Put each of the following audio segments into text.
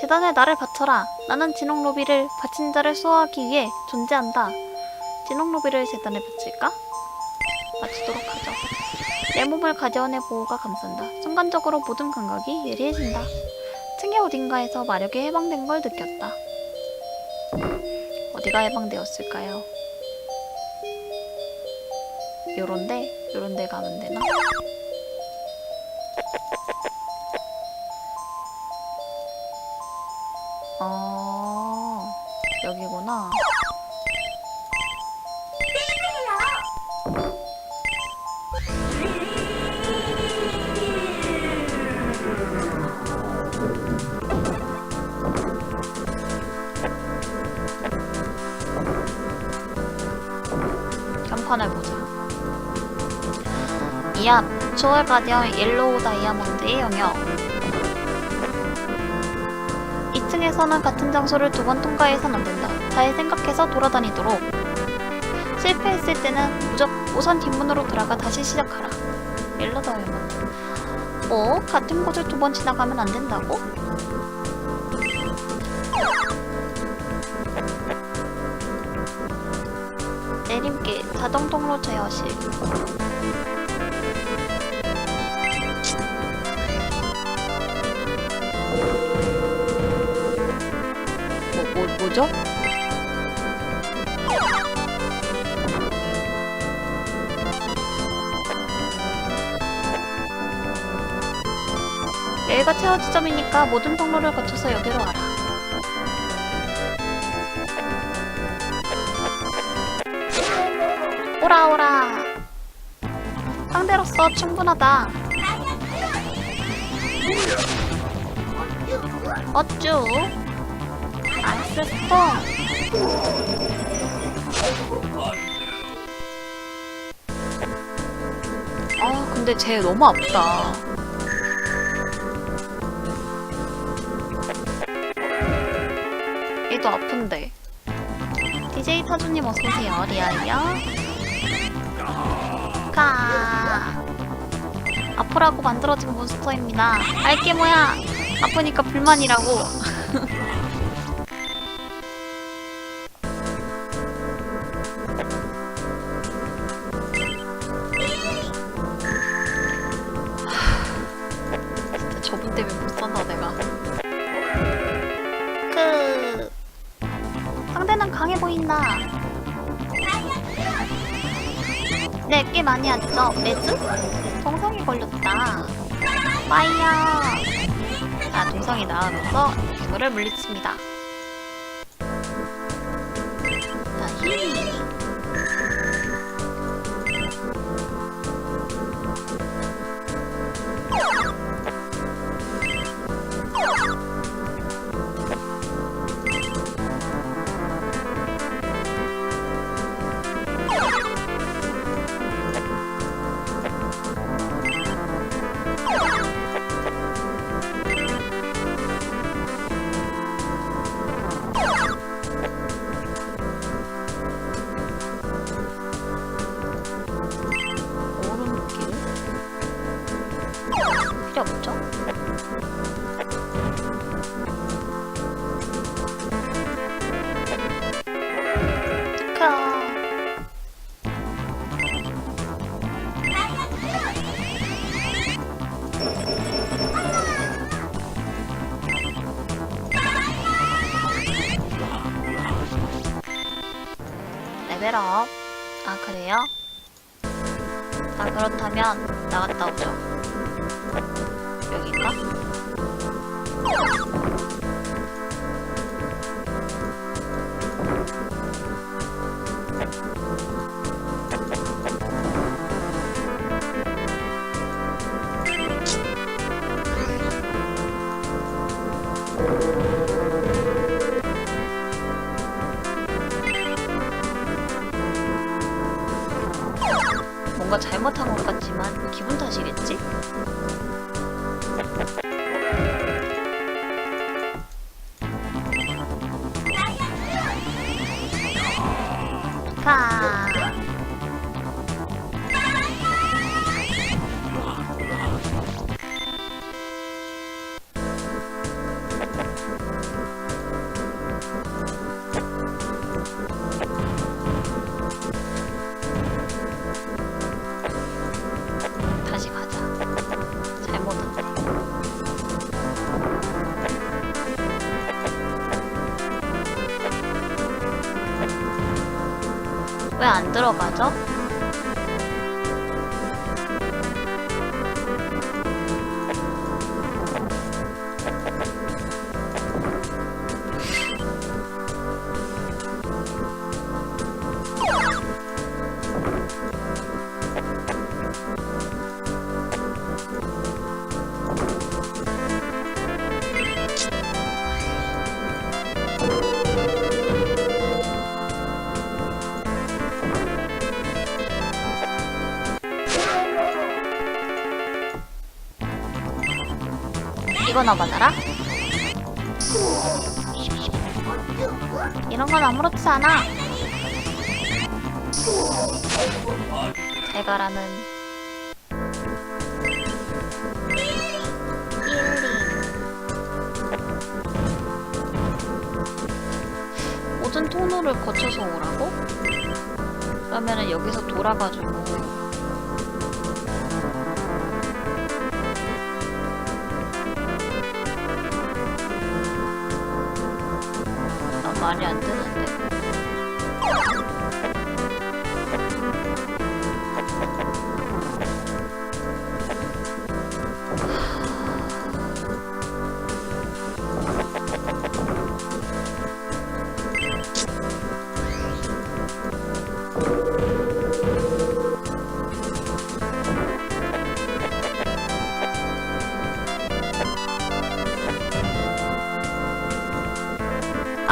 재단에 나를 바쳐라. 나는 진홍 로비를 바친 자를 수호하기 위해 존재한다. 진홍 로비를 재단에 바칠까? 바치도록 하죠. 내 몸을 가져온의 보호가 감싼다. 순간적으로 모든 감각이 예리해진다. 층의 어딘가에서 마력이 해방된 걸 느꼈다. 어디가 해방되었을까요? 요런데? 요런데 가면 되나? 여기구나. 간판을 보자. 이압, 초월 가디언 옐로우 다이아몬드의 영역. 2층에서는 같은 장소를 두 번 통과해선 안 된다. 잘 생각해서 돌아다니도록. 실패했을 때는 무적 우선 뒷문으로 돌아가 다시 시작하라. 옐로우 다이아몬드. 뭐? 같은 곳을 두 번 지나가면 안 된다고? 내림길 자동 통로 제어실. 뭐, 뭐, 뭐죠? 여기가 최후 지점이니까 모든 통로를 거쳐서 여기로 와라. 오라 오라. 상대로서 충분하다. 어쭈? 아이스 스톤. 아 근데 쟤 너무 아프다. 얘도 아픈데. DJ 타주님 어서오세요, 리아이요. 가. 아프라고 만들어진 몬스터입니다. 알게 뭐야? 아프니까 불만이라고. 자, 동성이 나와서 이거를 물리칩니다. 자, 힘. 레벨업. 아, 그래요? 아, 그렇다면 나갔다 오죠. 뭔가 왜 안 들어가죠? 이거나 받아라. 이런 건 아무렇지 않아. 잘 가라는. 힐링. 모든 통로를 거쳐서 오라고? 그러면은 여기서 돌아가지고 말이 안 되는데.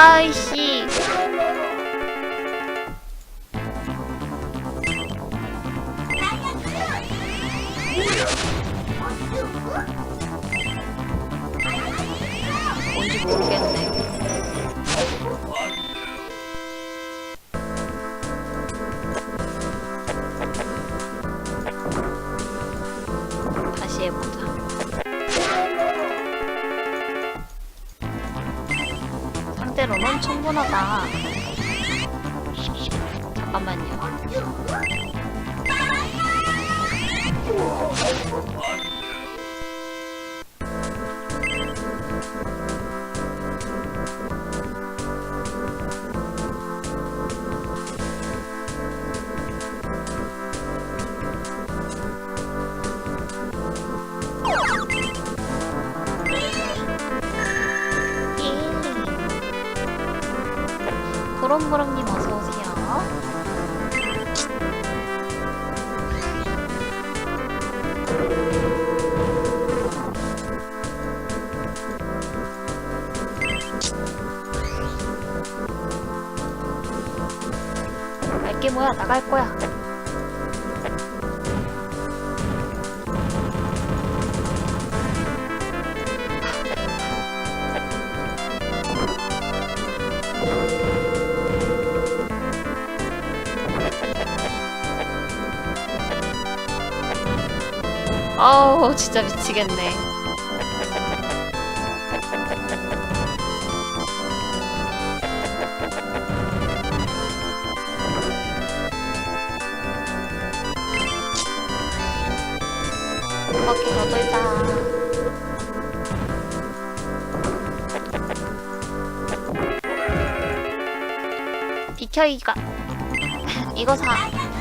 아 상대로는 충분하다. 잠깐만요. 알게 뭐야 나갈 거야. 아우 진짜 미치겠네. 비켜 이가 이거 사.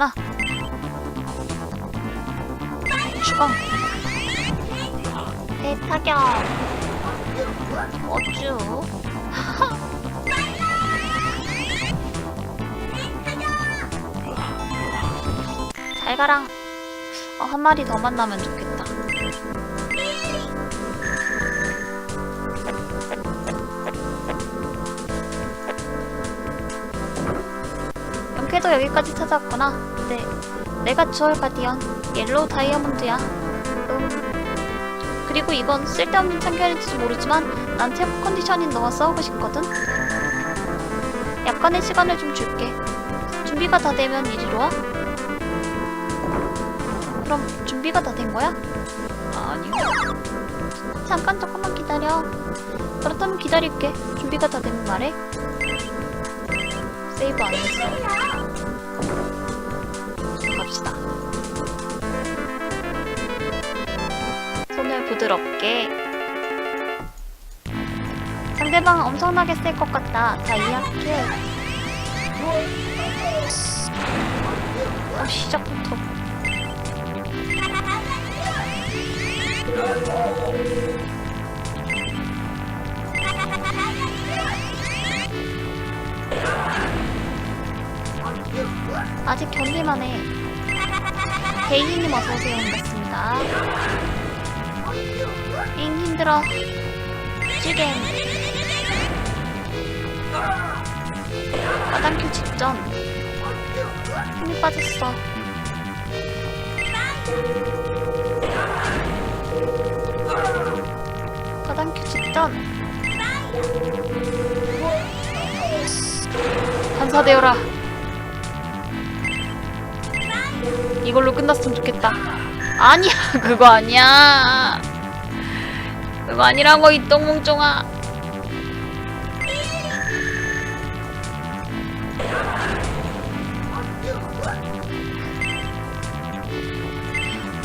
놀랬잖아 주방 대타격 어쭈? 잘 가랑. 어, 한 마리 더 만나면 좋겠다. 영캐도 여기까지 찾아왔구나. 네, 내가 주얼 가디언 옐로우 다이아몬드야. 음. 그리고 이건 쓸데없는 참견일지 모르지만 난 최고 컨디션인 너와 싸우고 싶거든. 약간의 시간을 좀 줄게. 준비가 다 되면 이리로 와. 그럼 준비가 다 된 거야? 아니요. 잠깐 조금만 기다려. 그렇다면 기다릴게. 준비가 다 되면 말해. 세이브 안 했어. 부드럽게. 상대방 엄청나게 셀 것 같다. 다이아 킬. 어, 시작부터. 아직 견딜만 해. 데이님 어서오세요. 반갑습니다. 잉 힘들어. 찌겐. 마당큐 직전. 힘이 빠졌어. 마당큐 직전. 반사되어라. 이걸로 끝났으면 좋겠다. 아니야, 그거 아니야. 그거 아니라고 이 똥뭉종아.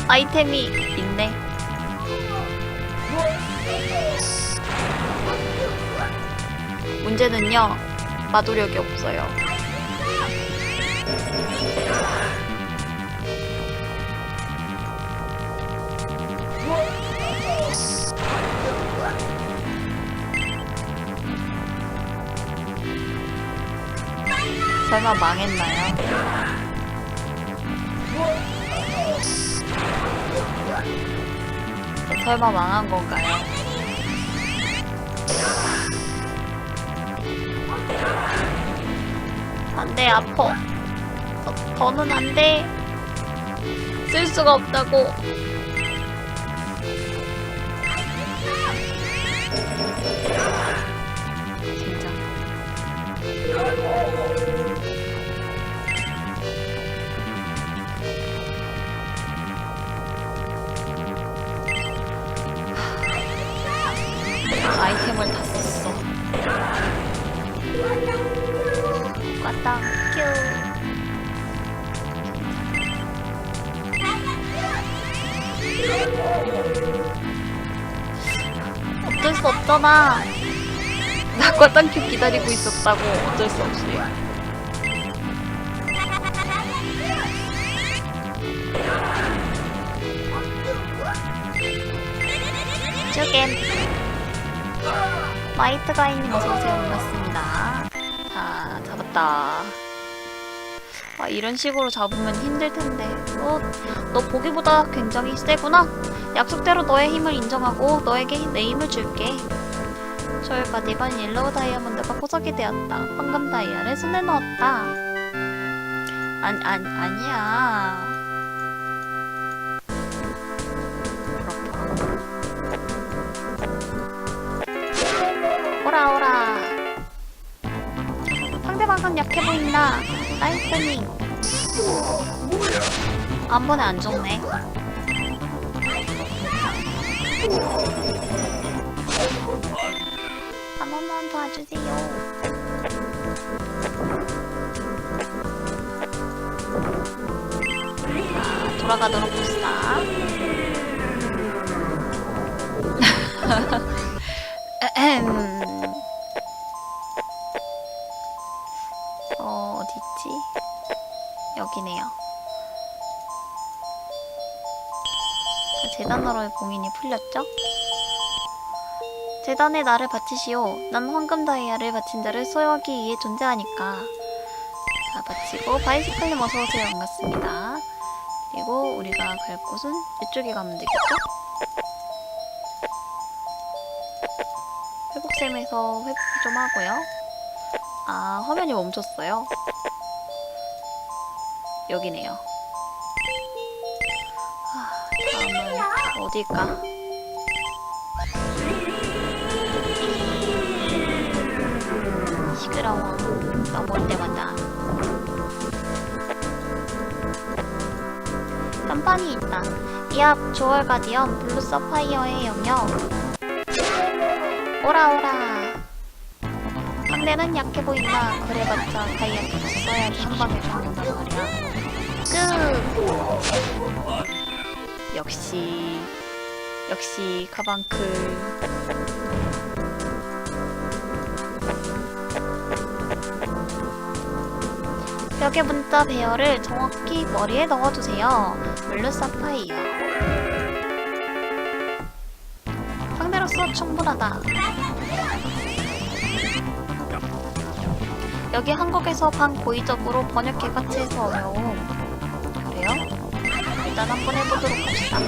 아이템이 있네. 문제는요, 마도력이 없어요. 설마 망했나요? 설마 망한 건가요? 안돼 아퍼 더, 더는 안돼 쓸 수가 없다고 수 없잖아. 나 까땅 큐 기다리고 있었다고 어쩔 수 없이. 쭈겐. 마이트 가이님 어서오세요. 반갑습니다. 자, 잡았다. 아, 이런 식으로 잡으면 힘들 텐데. 어, 너 보기보다 굉장히 세구나. 약속대로 너의 힘을 인정하고 너에게 내 힘을 줄게. 저희가 이번 옐로우 다이아몬드가 포석이 되었다. 황금 다이아를 손에 넣었다. 아니, 아니, 아니야. 상대방은 약해 보인다. 나이스닝 한 번에 안 죽네. 한 번만 도와주세요. 자 돌아가도록 합시다 봉인이 풀렸죠? 재단에 나를 바치시오. 난 황금 다이아를 바친 자를 소유하기 위해 존재하니까. 자, 바치고 바이시클님 어서 오세요. 반갑습니다. 그리고 우리가 갈 곳은 이쪽에 가면 되겠죠? 회복샘에서 회복 좀 하고요. 아, 화면이 멈췄어요. 여기네요. 어딜까? 시끄러워. 넘어올 때마다. 간판이 있다. 이 앞 조얼 가디언 블루 서파이어의 영역. 오라 오라. 상대는 약해 보인다. 그래봤자 다이아트 써야지 한 방에 죽는단 말이야. 끝. 역시 역시 카방크. 벽에 문자 배열을 정확히 머리에 넣어두세요. 블루 사파이어. 상대로서 충분하다. 여기 한국에서 반고의적으로 번역해 같이해서 어려움. 그래요? 일단 한번 해보도록 합시다.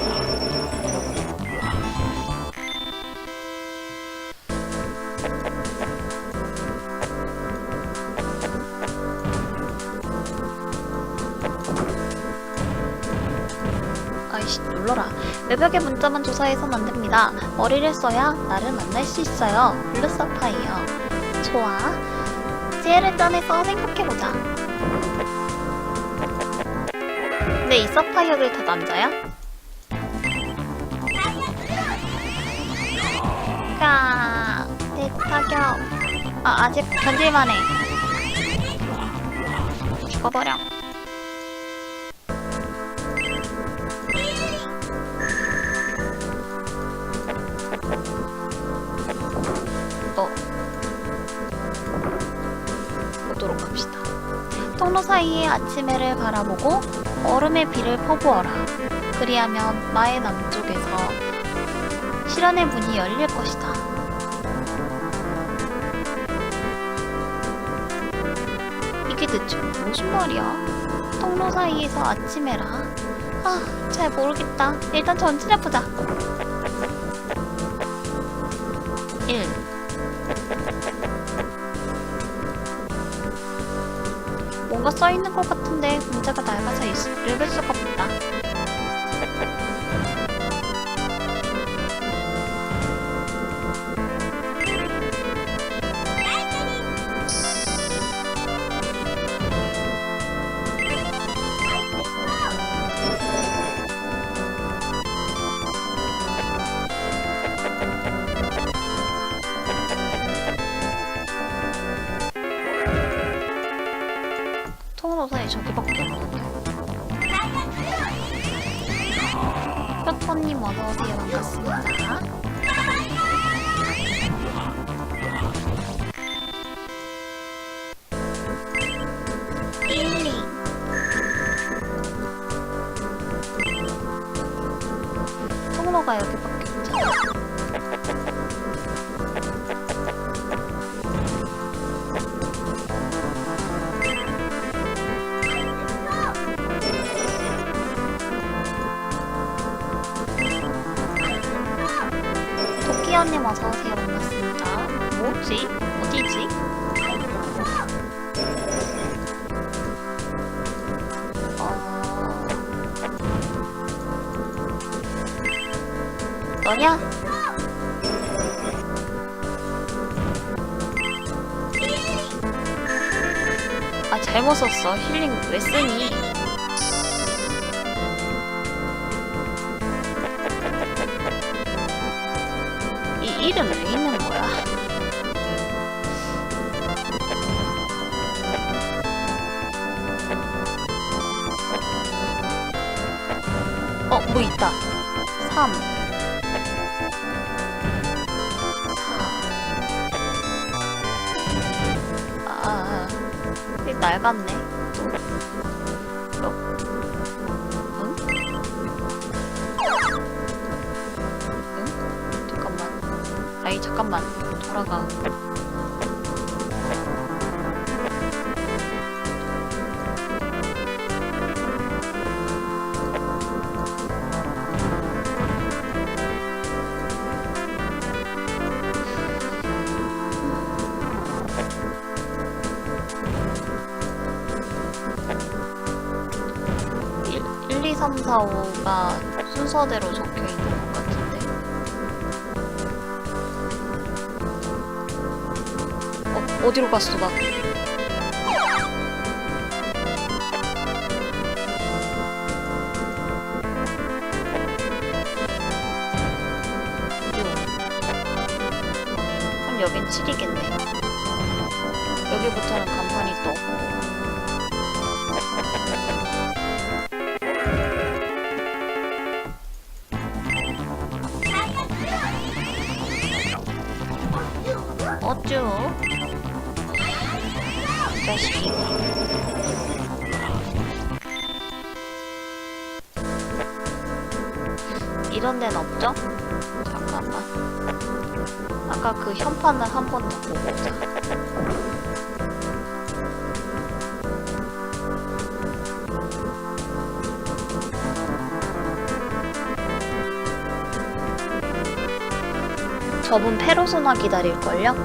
눌러라. 외벽의 문자만 조사해선 안 됩니다. 머리를 써야 나를 만날 수 있어요. 블루 사파이어. 좋아. 지혜를 짜내서 생각해보자. 근데 이 사파이어들 다 남자야? 까 대타격. 아 아직 견딜만해. 죽어버려 사이의 아침해를 바라보고 얼음의 비를 퍼부어라. 그리하면 마의 남쪽에서 실현의 문이 열릴 것이다. 이게 대체 무슨 말이야? 통로 사이에서 아침해라. 아, 잘 모르겠다. 일단 전진해보자. 1. 써있는 것 같은데 문제가 낡아서 있- 읽을 수가 없다. 잘못 썼어. 힐링 왜 쓰니? 이 이름 왜 있는 거야? 어, 뭐 있다. 3. 낡았네. 어? 응? 응? 잠깐만. 아이 잠깐만 돌아가 4, 5가 순서대로 적혀 있는 것 같은데. 어, 어디로 갔어, 나? 육. 그럼 여긴 7이겠네. 여기부터는 간판이 떠. 어쭈? 이 자식이. 이런 데는 없죠? 잠깐만. 아까 그 현판을 한 번 더 보고 오자. 저분 페로소나 기다릴걸요?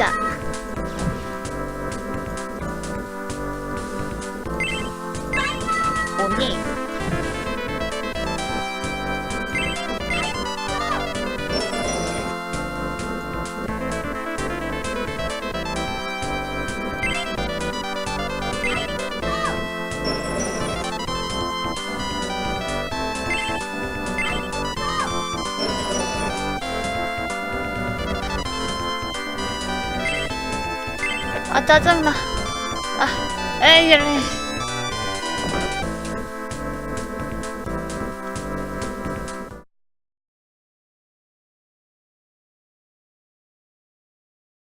에이, 진짜. 짜증나. 아, 에이 이래.